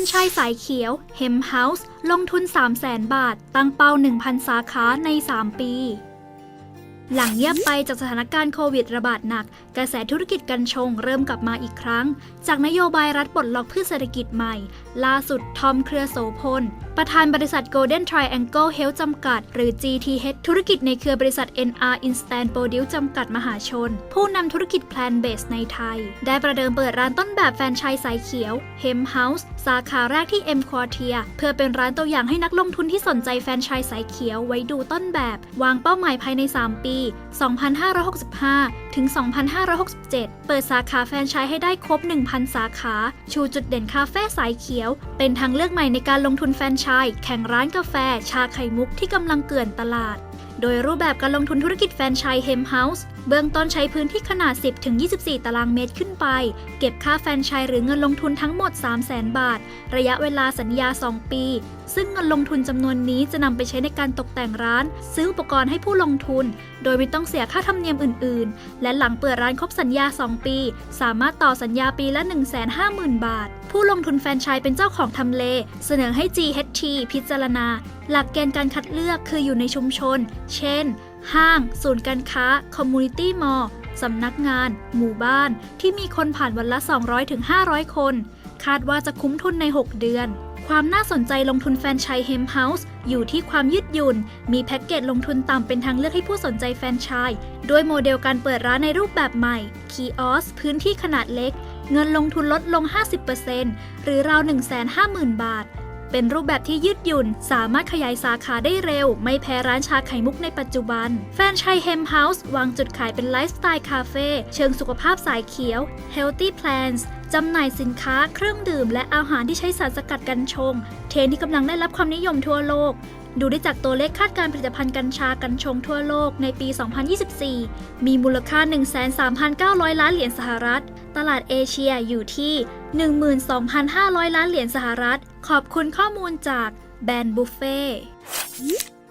นชายสายเขียวเฮมเฮาส์ลงทุน 3 0 0แสนบาท ตั้งเป้า 1,000 สาขาใน 3 ปี หลังเงียบไปจากสถานการณ์โควิดระบาดหนัก กระแสธุรกิจกัญชงเริ่มกลับมาอีกครั้ง จากนโยบายรัฐปลดล็อกพืชเศรษฐกิจใหม่ล่าสุดทอมเครือโสพล ประธานบริษัท Golden Triangle Health จำกัด หรือ GTH ธุรกิจในเครือบริษัท NR Instant Produce จำกัดมหาชน ผู้นำธุรกิจ Plant Based ในไทย ได้ประเดิมเปิดร้านต้นแบบแฟรนไชส์สายเขียว Hem House สาขาแรกที่ M Quartier เพื่อเป็นร้านตัวอย่างให้นักลงทุนที่สนใจแฟรนไชส์สายเขียวไว้ดูต้นแบบ วางเป้าหมายภายใน 3 ปี 2565 ถึง 2567 เปิดสาขาแฟรนไชส์ให้ได้ครบ 1,000 สาขา ชูจุดเด่นคาเฟ่สายเขียว เป็นทางเลือกใหม่ในการลงทุนแฟรนไชส์แข่งร้านกาแฟ ชาไข่มุกที่กำลังเกลื่อนตลาด โดยรูปแบบการลงทุนธุรกิจแฟรนไชส์ Hem House เบื้องต้นใช้พื้นที่ขนาด 10-24 ตารางเมตรขึ้นไป เก็บค่าแฟรนไชส์หรือเงินลงทุนทั้งหมด 300,000 บาท ระยะเวลาสัญญา 2 ปี ซึ่งเงินลงทุนจำนวนนี้จะนำไปใช้ในการตกแต่งร้าน ซื้ออุปกรณ์ให้ผู้ลงทุน โดยไม่ต้องเสียค่าธรรมเนียมอื่น ๆ และหลังเปิดร้านครบสัญญา 2 ปี สามารถต่อสัญญาปีละ 150,000 บาท ผู้ลงทุนแฟรนไชส์เป็นเจ้าของทำเล เสนอให้ GHT พิจารณา หลักเกณฑ์การคัดเลือกคืออยู่ในชุมชน เช่น ห้าง ศูนย์การค้า คอมมูนิตี้มอลล์สำนักงาน หมู่บ้าน ที่มีคนผ่านวันละ 200-500 คน คาดว่าจะคุ้มทุนใน 6 เดือน ความน่าสนใจลงทุนแฟรนไชส์ Hem House อยู่ที่ความยืดหยุ่น มีแพ็กเกจลงทุนต่ำเป็นทางเลือกให้ผู้สนใจแฟรนไชส์ด้วยโมเดลการเปิดร้านในรูปแบบใหม่คีออสพื้นที่ขนาดเล็ก เงินลงทุนลดลง 50%หรือราว 150,000 บาท เป็นรูปแบบที่ยืดหยุ่น สามารถขยายสาขาได้เร็ว ไม่แพ้ร้านชาไข่มุกในปัจจุบัน แฟนชายเฮมเฮาส์วางจุดขายเป็นไลฟ์สไตล์คาเฟ่เชิงสุขภาพสายเขียว Healthy Plans จำหน่ายสินค้าเครื่องดื่ม และอาหารที่ใช้สารสกัดกัญชง เทนที่กำลังได้รับความนิยมทั่วโลก ดูได้จากตัวเลขคาดการผลิตภัณฑ์กัญชากัญชงทั่วโลกในปี 2024 มีมูลค่า 13,900 ล้านเหรียญสหรัฐ ตลาดเอเชียอยู่ที่ 12,500 ล้านเหรียญสหรัฐ ขอบคุณข้อมูลจากแบรนด์บุฟเฟ่